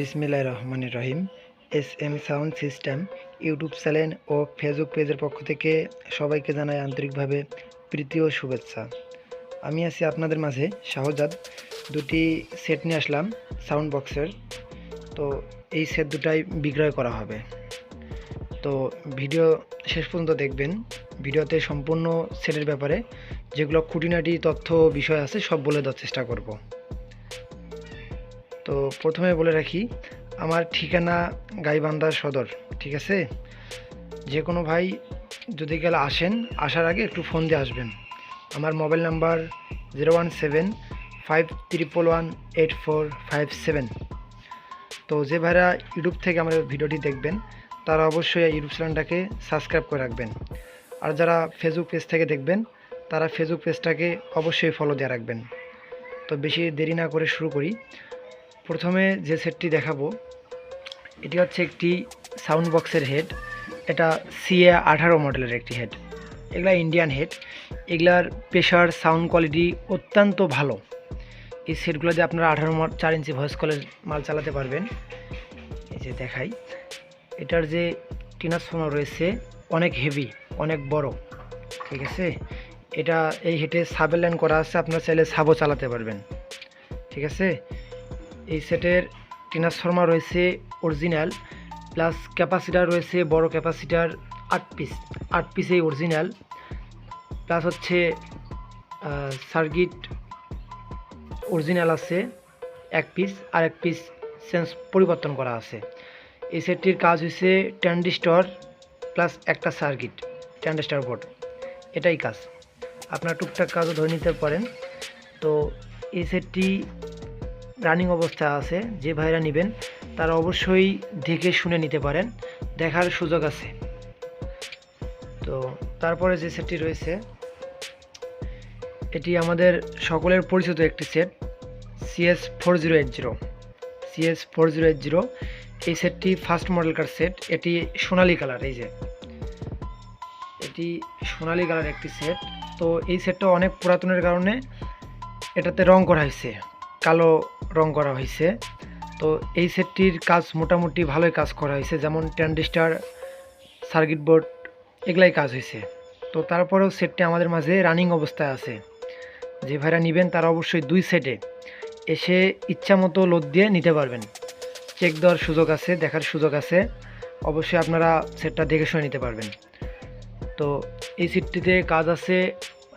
বিসমিল্লাহ রহমান রহিম। S M sound system, YouTube channel ও Facebook পেজের পক্ষ থেকে সবাইকে জানাই আন্তরিকভাবে প্রীতি ও শুভেচ্ছা। আমি আছি আপনাদের মাঝে শাহজাদ। দুটি সেট নিয়ে আসলাম সাউন্ড বক্সের। তো এই সেট দুটাই বিক্রয় করা হবে। তো ভিডিও শেষ পর্যন্ত দেখবেন। ভিডিওতে সম্পূর্ণ সেটের ব্যাপারে যেগুলো খুঁটিনাটি তথ্য বিষয় আছে সব বলে দেওয়ার চেষ্টা করব। তো প্রথমে বলে রাখি, আমার ঠিকানা গাইবান্ধা সদর, ঠিক আছে? যে কোনো ভাই যদি গেলে আসেন, আসার আগে একটু ফোন দিয়ে আসবেন। আমার mobile number zero one seven five triple one eight four five seven. তো যে ভাইরা ইউটিউব থেকে আমার ভিডিওটি দেখবেন, তারা অবশ্যই ইউটিউব চ্যানেলটাকে সাবস্ক্রাইব করে রাখবেন। আর যারা ফেসবুক পেজ থেকে দেখবেন, তারা ফেসবুক পেজটাকে অবশ্যই ফলো দিয়ে রাখবেন। তো বেশি দেরি না করে শুরু করি। প্রথমে যে সেটটি দেখাবো, এটি হচ্ছে একটি সাউন্ড বক্সের হেড এটা সিএ আঠারো মডেলের একটি হেড এগুলা ইন্ডিয়ান হেড এগুলার প্রেশার সাউন্ড কোয়ালিটি অত্যন্ত ভালো। এই সেটগুলো দিয়ে আপনারা আঠারো চার ইঞ্চি ভয়েস কলের মাল চালাতে পারবেন। এই যে দেখাই। এটার যে ট্রান্সফর্মার রয়েছে, অনেক হেভি অনেক বড়। ঠিক আছে? এটা এই হেটে সাবের লাইন করা আছে, আপনারা চাইলে সাবও চালাতে পারবেন। ঠিক আছে? এই সেটের ট্রান্সফর্মার রয়েছে অরিজিনাল, প্লাস ক্যাপাসিটার রয়েছে বড় ক্যাপাসিটার আট পিস আট পিস এই অরিজিনাল। প্লাস হচ্ছে সার্কিট অরিজিনাল আছে, এক পিস, আর এক পিস সেন্স পরিবর্তন করা আছে। এই সেটটির কাজ হয়েছে ট্যান্ডিস্টর প্লাস একটা সার্কিট ট্যান্ডিস্টর বোর্ড, এটাই কাজ। আপনার টুকটাক কাজও ধরে নিতে পারেন। তো এই সেটটি রানিং অবস্থা আছে, যে ভাইরা নেবেন, তারা অবশ্যই দেখে শুনে নিতে পারেন, দেখার সুযোগ আছে। তো তারপরে যে সেটটি রয়েছে, এটি আমাদের সকলের পরিচিত একটি set CS four zero eight zero CS four zero eight zero এই সেটটি ফার্স্ট মডেলকার সেট এটি সোনালি কালার এই যে। এটি সোনালি কালার একটি সেট তো এই সেটটা অনেক পুরাতনের কারণে এটাতে রং করা হয়েছে। কালো রং করা হয়েছে। তো এই সেটটির কাজ মোটামুটি ভালোই কাজ করা হয়েছে। যেমন ট্যান্ডিস্টার সার্কিট বোর্ড, এগুলাই কাজ হয়েছে। তো তারপরেও সেটটি আমাদের মাঝে রানিং অবস্থায় আছে। যে ভাইরা নেবেন তারা অবশ্যই দুই সেটে এসে ইচ্ছা মতো লোড দিয়ে নিতে পারবেন। চেক দেওয়ার সুযোগ আছে, দেখার সুযোগ আছে। অবশ্যই আপনারা সেটটা দেখে শুনে নিতে পারবেন। তো এই সেটটিতে কাজ আছে,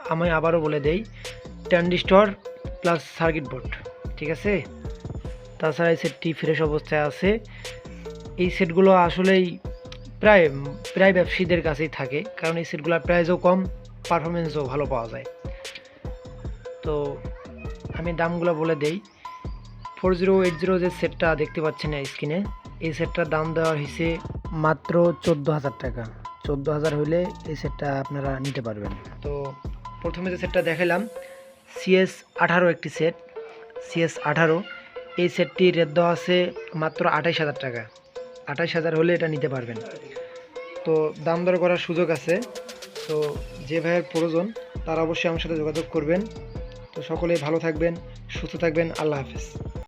আমি আবারও বলে দেই ট্যান্ডিস্টর প্লাস সার্কিট বোর্ড। ঠিক আছে? তাছাড়া এই সেটটি ফ্রেশ অবস্থায় আছে। এই সেটগুলো আসলেই প্রায় প্রায় ব্যবসায়ীদের কাছেই থাকে, কারণ এই সেটগুলোর প্রাইসও কম পারফরমেন্সও ভালো পাওয়া যায়। তো আমি দামগুলো বলে দেই। ফোর জিরো এইট জিরো যে সেটটা দেখতে পাচ্ছেন স্ক্রিনে এই সেটটার দাম দেওয়া হয়েছে মাত্র চোদ্দ হাজার টাকা। চোদ্দ হাজার হইলে এই সেটটা আপনারা নিতে পারবেন। তো প্রথমে যে সেটটা দেখালাম সিএস আঠারো একটি সেট সিএস আঠারো, এই সেটটি রেট দেওয়া আছে মাত্র আঠাইশ হাজার টাকা। আঠাইশ হাজার হলে এটা নিতে পারবেন। তো দাম দর করার সুযোগ আছে। তো যে ভাইয়ের প্রয়োজন, তারা অবশ্যই আমার সাথে যোগাযোগ করবেন। তো সকলেই ভালো থাকবেন, সুস্থ থাকবেন। আল্লাহ হাফেজ।